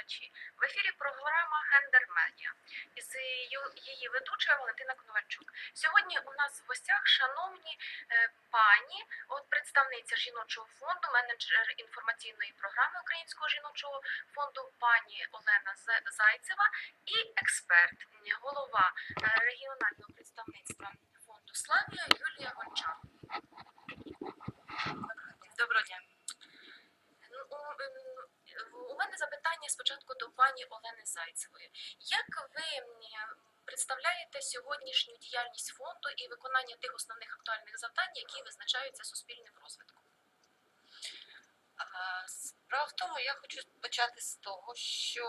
телеглядачі. В ефірі програма Гендер Медіа із її- ведучою Валентина Коновальчук. Сьогодні у нас в гостях шановні е, пані, от представниця жіночого фонду, менеджер інформаційної програми Українського жіночого фонду пані Олена Зайцева і експерт, голова е, запитання спочатку до пані Олени Зайцевої. Як ви представляєте сьогоднішню діяльність фонду і виконання тих основних актуальних завдань, які визначаються суспільним розвитком? Справа в тому, я хочу почати з того, що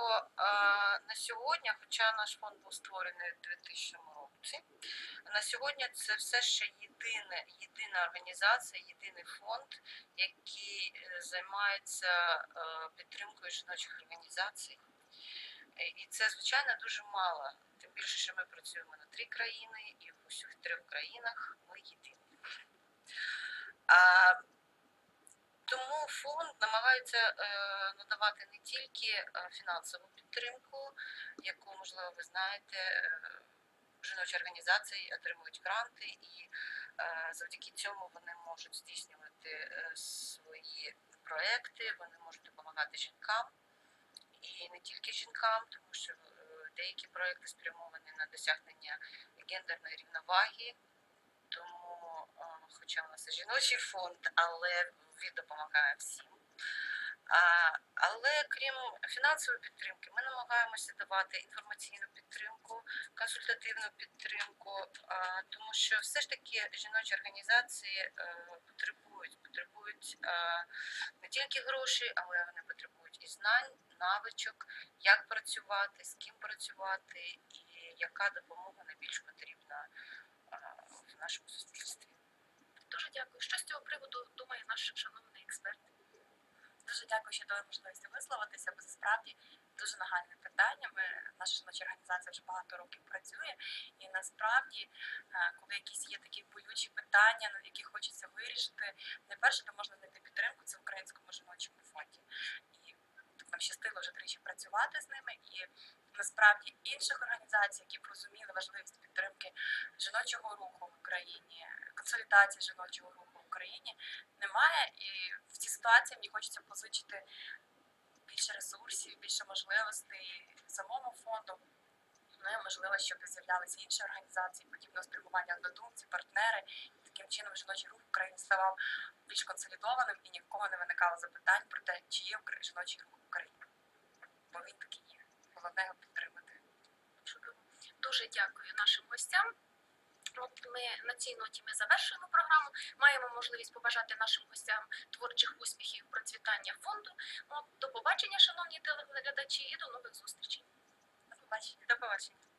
на сьогодні, хоча наш фонд був створений у 2000 році, на сьогодні це все ще єдине, єдина організація, єдиний фонд, який е, займається е, підтримкою жіночих організацій. Е, І це, звичайно, дуже мало. Тим більше, що ми працюємо на три країни, і в усіх трьох країнах ми єдині. А, тому фонд намагається надавати не тільки фінансову підтримку, яку, можливо, ви знаєте, жіночі організації отримують гранти, і е, завдяки цьому вони можуть здійснювати е, свої проекти, вони можуть допомагати жінкам. І не тільки жінкам, тому що е, деякі проекти спрямовані на досягнення гендерної рівноваги. Тому, хоча у нас і жіночий фонд, але він допомагає всім. Але крім фінансової підтримки, ми намагаємося давати інформаційну підтримку, консультативну підтримку, тому що все ж таки жіночі організації е, потребують, потребують не тільки грошей, але вони потребують і знань, навичок, як працювати, з ким працювати, і яка допомога найбільш потрібна в нашому суспільстві. Дуже дякую. Що з цього приводу думає наш шановний? Дуже дякую, що дали можливість висловитися, бо це справді дуже нагальне питання. Ми наша жіноча організація вже багато років працює, і насправді, е, коли якісь є такі болючі питання, на які хочеться вирішити, найперше, де можна знайти підтримку, це в українському жіночому фонді. І нам щастило вже тричі працювати з ними. І насправді інших організацій, які б розуміли важливість підтримки жіночого руху в Україні, консолідації жіночого руху Україні, немає. І в цій ситуації мені хочеться позичити більше ресурсів, більше можливостей самому фонду. Ну і можливо, щоб з'являлися інші організації подібного спрямування однодумці, партнери. І таким чином жіночий рух в Україні ставав більш консолідованим і ні в кого не виникало запитань про те, чи є жіночий рух в Україні. Бо він такий є. Головне його підтримати. Дуже дякую нашим гостям. От ми на цій ноті ми завершуємо програму. Маємо можливість побажати нашим гостям творчих успіхів, процвітання фонду. От, до побачення, шановні телеглядачі, і до нових зустрічей. До побачення. До побачення.